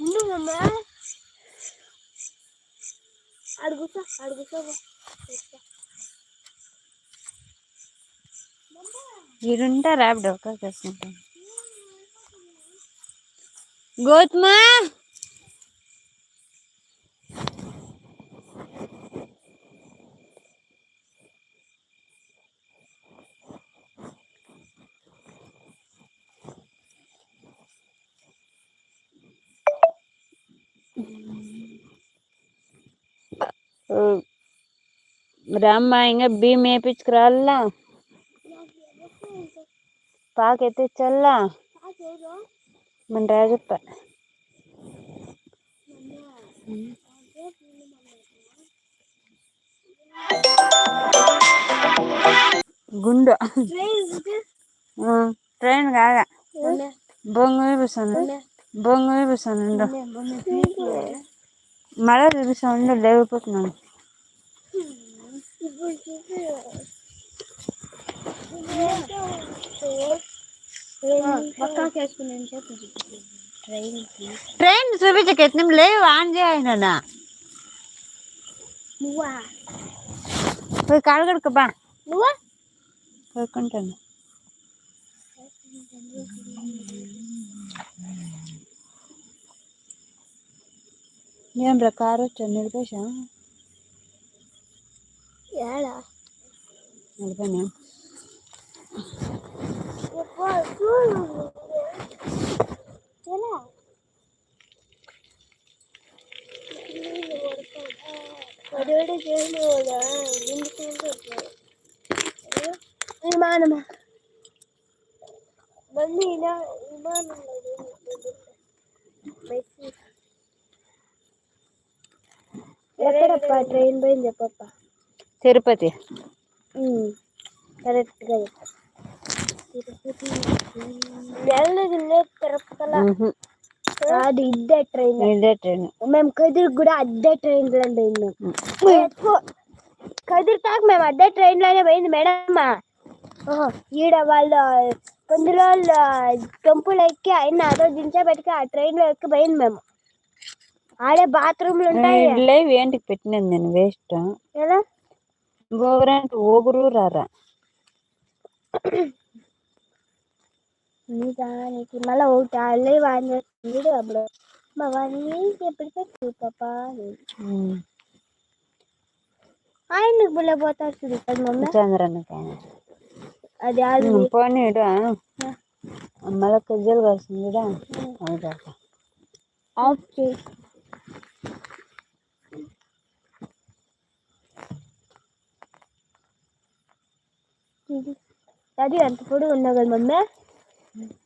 ముందు మమ్మ అడుగుతా అడుగుతా ఈడుంటా ర్యాపిడ్ ఒక రామ్మ ఇంకా బియ్యం వేపించుకురాలా? పాకెత్తి చల్లా మన రాజప్ప గుండు. ట్రైన్ కాగా. బొంగు చూపిస్తాను. బొంగు చూపిస్తాను మళ్ళా చూపిస్తాను లేకపోతున్నాను చెప్పు ట్రైన్కి ట్రైన్ చూపించక ఎత్తం లేవు ఆన్ చేయన నువ్వా? పోయి కాడగడుకు బా. నువ్వా? పోయికుంటాను ఏం రా కారు వచ్చా నిలిపేసా ఏడా నిలిపోయినా విమానమా మళ్ళీ ఇలా విమానం ఎక్కడప్ప ట్రైన్ పోయింది చెప్పప్ప తిరుపతి. కరెక్ట్గా మ్హూ. అది ఇద్దే ట్రైన్. ఇదే ట్రైన్. మేము కదిరి కూడా అద్దే ట్రైన్లో పోయినాం ఎక్కువ కదిరి తాక మేము అద్దే ట్రైన్లోనే పోయింది మేడం ఈడ వాళ్ళు కొన్ని రోజులు టెంపుల్ ఎక్కి అయిన అదో దించబెట్టుకు ఆ ట్రైన్లో ఎక్కి పోయింది మేము. ఆడే బాత్రూమ్లు ఉంటాయి. ఏంటికి పెట్టినది నేను వేస్ట్. ఎలా? గోగరంటే ఓగురు రారా? నిజానికి మళ్ళీ ఒకటి అల్లే వాడిని చేస్తుంది అప్పుడు. మా వాడిని ఎప్పుడు పెట్టు పాప బుల్ల పోతాడు చూడు కదా మమ్మీ. చంద్రన్నకి అది ఆల్రెడీ పోనీడు మళ్ళీ కజ్జలు కలిసింది ఆఫ్ చేయి. అది ఎంత పొడుగు ఉన్నా కదా మమ్మీ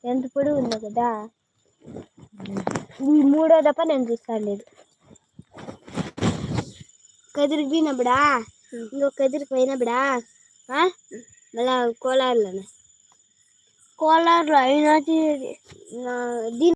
ఎంత పొడుగు ఉన్నా కదా ఈ మూడో దప్ప నేను చూస్తాను లేదు కదిరికి పోయినప్పుడా ఇంకో కదిరికి పోయినప్పుడా ఆ? మళ్ళా కోలారులోనే కోలారులో అయినా దీని